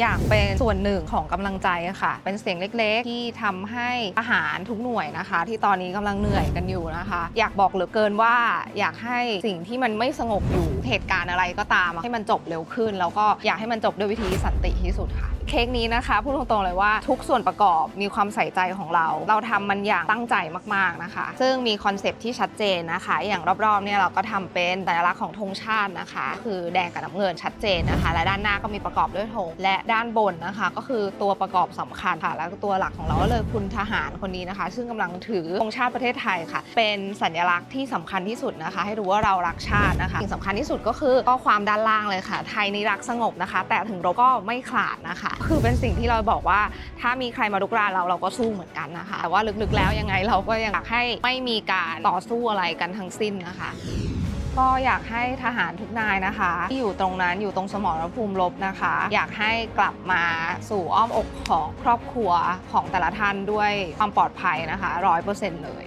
อยากเป็นส่วนหนึ่งของกำลังใจค่ะ เป็นเสียงเล็กๆ ที่ทำให้อาหารทุกหน่วยนะคะ ที่ตอนนี้กำลังเหนื่อยกันอยู่นะคะ อยากบอกเหลือเกินว่าอยากให้สิ่งที่มันไม่สงบอยู่เหตุการณ์อะไรก็ตาม ให้มันจบเร็วขึ้น แล้วก็อยากให้มันจบด้วยวิธีสันติที่สุดค่ะ เค้กนี้นะคะพูดตรงๆเลยว่าทุกส่วนประกอบมีความใส่ใจของเรา เราทำมันอย่างตั้งใจมากๆนะคะ ซึ่งมีคอนเซปต์ที่ชัดเจนนะคะ อย่างรอบๆเนี่ยเราก็ทำเป็นสัญลักษณ์ของธงชาตินะคะ คือแดงกับน้ำเงินชัดเจนนะคะ และด้านหน้าก็มีประกอบด้วยธงและด้านบนนะคะ ก็คือตัวประกอบสำคัญค่ะ แล้วก็ตัวหลักของเราก็เลยคุณทหารคนนี้นะคะ ซึ่งกำลังถือธงชาติประเทศไทยค่ะ เป็นสัญลักษณ์ที่สำคัญที่สุดนะคะ ให้รู้ว่าเรารักชาตินะคะสิ่งสำคัญที่สุดก็คือข้อความด้านล่างเลยค่ะ ไทยนี้รักสงบนะคะ แต่ถึงรบก็ไม่ขาดนะคะคือเป็นสิ่งที่เราบอกว่า ถ้ามีใครมาลุกรานเราเราก็สู้เหมือนกันนะคะ แต่ว่าลึกๆแล้วยังไงเราก็ยังอยากให้ไม่มีการต่อสู้อะไรกันทั้งสิ้นนะคะก็อยากให้ทหารทุกนายนะคะ ที่อยู่ตรงนั้นอยู่ตรงสมรภูมิรบนะคะ อยากให้กลับมาสู่อ้อมอกของครอบครัวของแต่ละท่านด้วยความปลอดภัยนะคะร้อยเปอร์เซ็นต์เลย